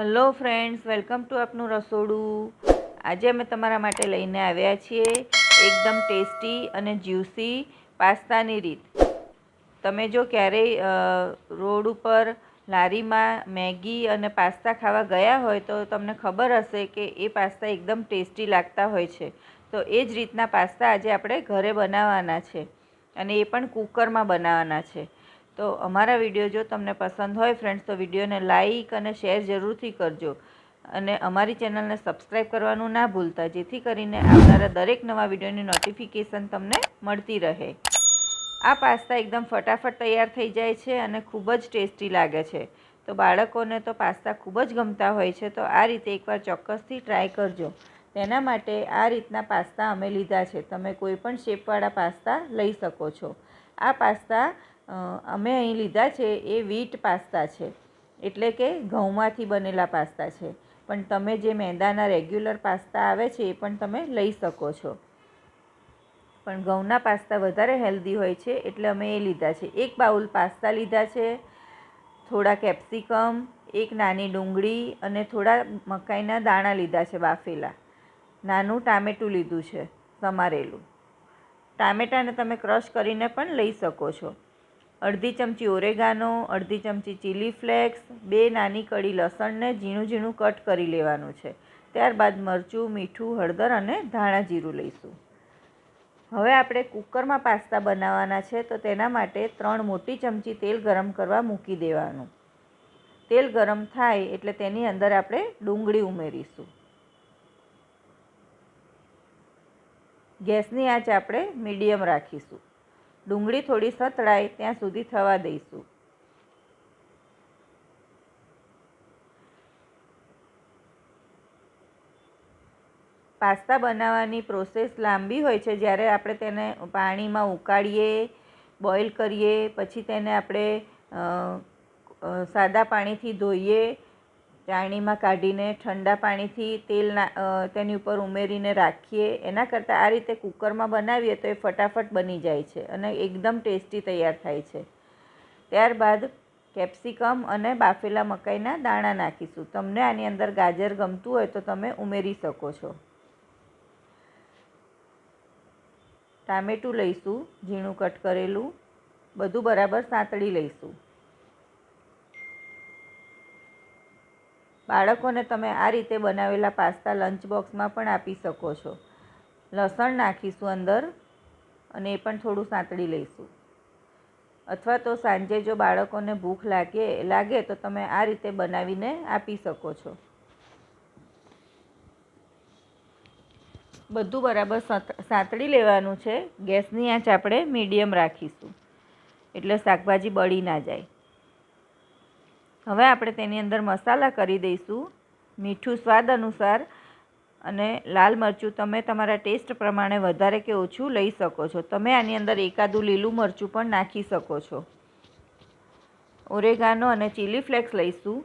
Hello friends welcome to આપનું રસોડું આજે અમે તમારા માટે લઈને આવ્યા છીએ એકદમ ટેસ્ટી અને જ્યુસી પાસ્તાની રીત. તમે જો ક્યારેય રોડ ઉપર લારીમાં મેગી અને પાસ્તા ખાવા ગયા હોય તો તમને ખબર હશે કે એ પાસ્તા એકદમ ટેસ્ટી લાગતા હોય છે. તો એ જ રીતના પાસ્તા આજે આપણે ઘરે બનાવવાના છે અને એ પણ કુકરમાં બનાવવાના છે. તો અમારા વીડિયો જો તમને પસંદ હોય ફ્રેન્ડ્સ તો વિડીયોને લાઈક અને શેર જરૂરથી કરજો. અને અમારી ચેનલને સબસ્ક્રાઈબ કરવાનું ના ભૂલતા, જેથી કરીને આવનારા દરેક નવા વિડીયોની નોટિફિકેશન તમને મળતી રહે. આ પાસ્તા એકદમ ફટાફટ તૈયાર થઈ જાય છે અને ખૂબ જ ટેસ્ટી લાગે છે. તો બાળકોને તો પાસ્તા ખૂબ જ ગમતા હોય છે, તો આ રીતે એકવાર ચોક્કસથી ટ્રાય કરજો. તેના માટે આ રીતના પાસ્તા અમે લીધા છે. તમે કોઈ પણ શેપવાળા પાસ્તા લઈ શકો છો. આ પાસ્તા અમે અહીં લીધા છે એ વીટ પાસ્તા છે. એટલે કે ઘઉંમાંથી બનેલા પાસ્તા છે. પણ તમે જે મેંદાના રેગ્યુલર પાસ્તા આવે છે એ પણ તમે લઈ શકો છો. પણ ઘઉંના પાસ્તા વધારે હેલ્ધી હોય છે એટલે અમે એ લીધા છે. એક બાઉલ પાસ્તા લીધા છે, થોડા કેપ્સિકમ એક નાની ડુંગળી અને થોડા મકાઈના દાણા લીધા છે બાફેલા. નાનું ટામેટું લીધું છે, સમારેલું. ટામેટાને તમે ક્રશ કરીને પણ લઈ શકો છો. અડધી ચમચી ઓરેગાનો, અડધી ચમચી ચીલી ફ્લેક્સ બે નાની કડી લસણને ઝીણું ઝીણું કટ કરી લેવાનું છે. ત્યારબાદ મરચું, મીઠું, હળદર અને ધાણા જીરું લઈશું. હવે આપણે કુકરમાં પાસ્તા બનાવવાના છે, તો તેના માટે ત્રણ મોટી ચમચી તેલ ગરમ કરવા મૂકી દેવાનું. તેલ ગરમ થાય એટલે તેની અંદર આપણે ડુંગળી ઉમેરીશું. ગેસની આંચ આપણે મીડિયમ રાખીશું. ડુંગળી થોડી સતળાય, ત્યાં સુધી થવા દઈશું. પાસ્તા બનાવવાની પ્રોસેસ લાંબી હોય છે, જ્યારે આપણે તેને પાણીમાં ઉકાળીએ, બોઇલ કરીએ, પછી તેને આપણે સાદા પાણીથી ધોઈએ ચાળણીમાં કાઢીને ઠંડા પાણીથી તેલ તેની ઉપર ઉમેરીને રાખીએ. એના કરતાં આ રીતે કુકરમાં બનાવીએ તો એ ફટાફટ બની જાય છે અને એકદમ ટેસ્ટી તૈયાર થાય છે. ત્યારબાદ કેપ્સિકમ અને બાફેલા મકાઈના દાણા નાખીશું. તમને આની અંદર ગાજર ગમતું હોય તો તમે ઉમેરી શકો છો. ટામેટું લઈશું, ઝીણું કટ કરેલું, બધું બરાબર સાંતળી લઈશું. બાળકોને તમે આ રીતે બનાવેલા પાસ્તા લંચ બોક્સમાં પણ આપી શકો છો. લસણ નાખીશું અંદર અને એ પણ થોડું સાંતળી લઈશું. અથવા તો સાંજે જો બાળકોને ભૂખ લાગે લાગે તો તમે આ રીતે બનાવીને આપી શકો છો. બધું બરાબર સાંતળી લેવાનું છે. ગેસની આંચ આપણે મીડિયમ રાખીશું. એટલે શાકભાજી બળી ના જાય. હવે આપણે તેની અંદર મસાલા કરી દઈશું, મીઠું સ્વાદ અનુસાર અને લાલ મરચું તમે તમારા ટેસ્ટ પ્રમાણે વધારે કે ઓછું લઈ શકો છો. તમે આની અંદર એકાદું લીલું મરચું પણ નાખી શકો છો. ઓરેગાનો અને ચીલી ફ્લેક્સ લઈશું.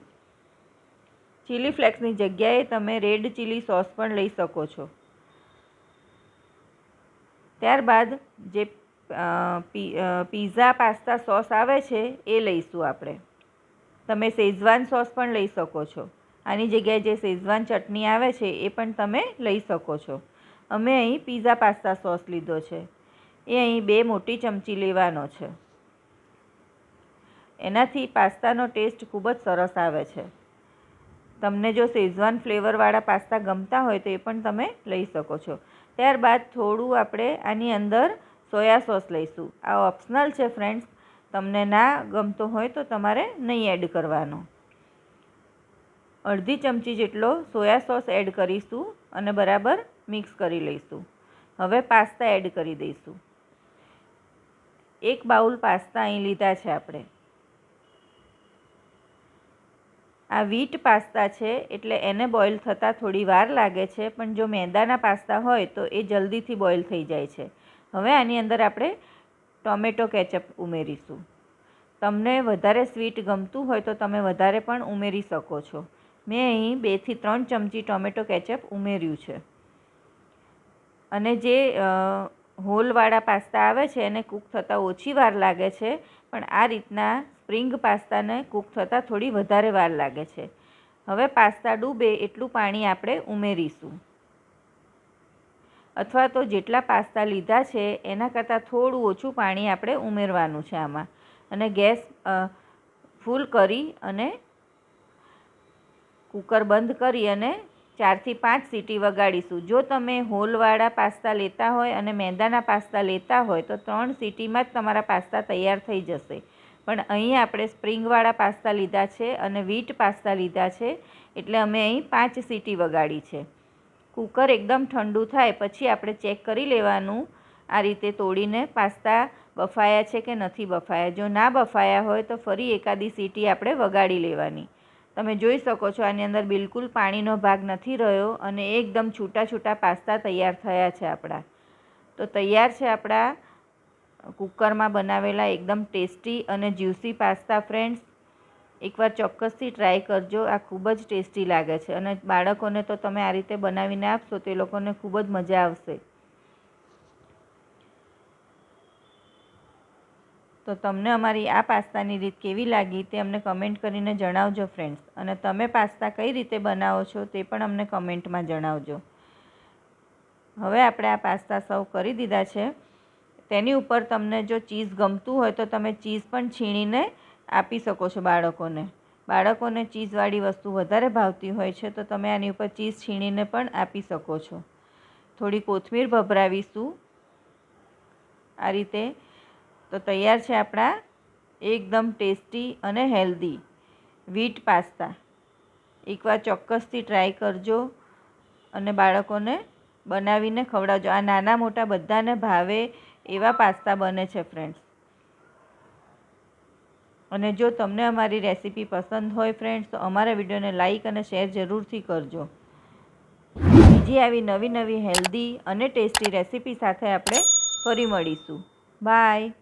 ચીલી ફ્લેક્સની જગ્યાએ તમે રેડ ચીલી સોસ પણ લઈ શકો છો. ત્યારબાદ જે પીઝા, પાસ્તા સોસ આવે છે એ લઈશું આપણે. તમે શેઝવાન સોસ પણ લઈ શકો છો. આની જગ્યાએ જે શેઝવાન ચટણી આવે છે, એ પણ તમે લઈ શકો છો. અમે અહીં પીઝા પાસ્તા સોસ લીધો છે. એ અહીં બે મોટી ચમચી લેવાનો છે. એનાથી પાસ્તાનો ટેસ્ટ ખૂબ જ સરસ આવે છે. તમને જો શેઝવાન ફ્લેવરવાળા પાસ્તા ગમતા હોય તો એ પણ તમે લઈ શકો છો. ત્યારબાદ થોડું આપણે આની અંદર સોયા સોસ લઈશું. આ ઓપ્શનલ છે ફ્રેન્ડ્સ તમને ના ગમતો હોય તો તમારે નહીં એડ કરવાનો. અડધી ચમચી જેટલો સોયા સોસ એડ કરીશું અને બરાબર મિક્સ કરી લઈશું. હવે પાસ્તા એડ કરી દઈશું. એક બાઉલ પાસ્તા અહીં લીધા છે આપણે. આ વીટ પાસ્તા છે એટલે એને બોઇલ થતાં થોડી વાર લાગે છે, પણ જો મેંદાના પાસ્તા હોય તો એ જલ્દીથી બોઇલ થઈ જાય છે. હવે આની અંદર આપણે ટોમેટો કેચઅપ ઉમેરીશું. તમને વધારે સ્વીટ ગમતું હોય તો તમે વધારે પણ ઉમેરી શકો છો. મેં અહીં બેથી ત્રણ ચમચી ટોમેટો કેચઅપ ઉમેર્યું છે. અને જે હોલવાળા પાસ્તા આવે છે એને કૂક થતાં ઓછી વાર લાગે છે, પણ આ રીતના સ્પ્રિંગ પાસ્તાને કૂક થતાં થોડી વધારે વાર લાગે છે. હવે પાસ્તા ડૂબે એટલું પાણી આપણે ઉમેરીશું. અથવા તો જેટલા પાસ્તા લીધા છે એના કરતાં થોડું ઓછું પાણી આપણે ઉમેરવાનું છે આમાં. અને ગેસ ફૂલ કરી અને કુકર બંધ કરી અને ચારથી પાંચ સીટી વગાડીશું. જો તમે હોલવાળા પાસ્તા લેતા હોય અને મેંદાના પાસ્તા લેતા હોય, તો ત્રણ સીટીમાં જ તમારા પાસ્તા તૈયાર થઈ જશે. પણ અહીં આપણે સ્પ્રિંગવાળા પાસ્તા લીધા છે અને વીટ પાસ્તા લીધા છે, એટલે અમે અહીં પાંચ સીટી વગાડી છે. કુકર એકદમ ઠંડુ થાય, પછી આપણે ચેક કરી લેવાનું આ રીતે તોડીને પાસ્તા બફાયા છે કે નથી બફાયા? જો ના બફાયા હોય તો ફરી એકાદી સીટી આપણે વગાડી લેવાની. તમે જોઈ શકો છો આની અંદર બિલકુલ પાણીનો ભાગ નથી રહ્યો અને એકદમ છૂટા છૂટા પાસ્તા તૈયાર થયા છે આપણા. તો તૈયાર છે આપણા કુકરમાં બનાવેલા એકદમ ટેસ્ટી અને જ્યુસી પાસ્તા ફ્રેન્ડ્સ. એકવાર ચોક્કસથી ટ્રાય કરજો, આ ખૂબ જ ટેસ્ટી લાગે છે અને બાળકોને તો તમે આ રીતે બનાવીને આપશો તો એ લોકોને ખૂબ જ મજા આવશે. તો તમને અમારી આ પાસ્તાની રીત કેવી લાગી તે અમને કમેન્ટ કરીને જણાવજો ફ્રેન્ડ્સ અને તમે પાસ્તા કઈ રીતે બનાવો છો તે પણ અમને કમેન્ટમાં જણાવજો. હવે આપણે આ પાસ્તા સર્વ કરી દીધા છે. તેની ઉપર તમને જો ચીઝ ગમતું હોય તો તમે ચીઝ પણ છીણીને આપી શકો છો બાળકોને. બાળકોને ચીઝવાળી વસ્તુ વધારે ભાવતી હોય છે તો તમે આની ઉપર ચીઝ છીણીને પણ આપી શકો છો. થોડી કોથમીર ભભરાવીશું. આ રીતે તો તૈયાર છે આપણા એકદમ ટેસ્ટી અને હેલ્ધી વીટ પાસ્તા. એકવાર ચોક્કસથી ટ્રાય કરજો અને બાળકોને બનાવીને ખવડાવજો. આ નાના મોટા બધાને ભાવે એવા પાસ્તા બને છે ફ્રેન્ડ્સ અને જો તમને અમારી રેસીપી પસંદ હોય ફ્રેન્ડ્સ તો અમારા વિડીયોને લાઇક અને શેર જરૂરથી કરજો. બીજી આવી નવી નવી હેલ્ધી અને ટેસ્ટી રેસીપી સાથે આપણે ફરી મળીશું. બાય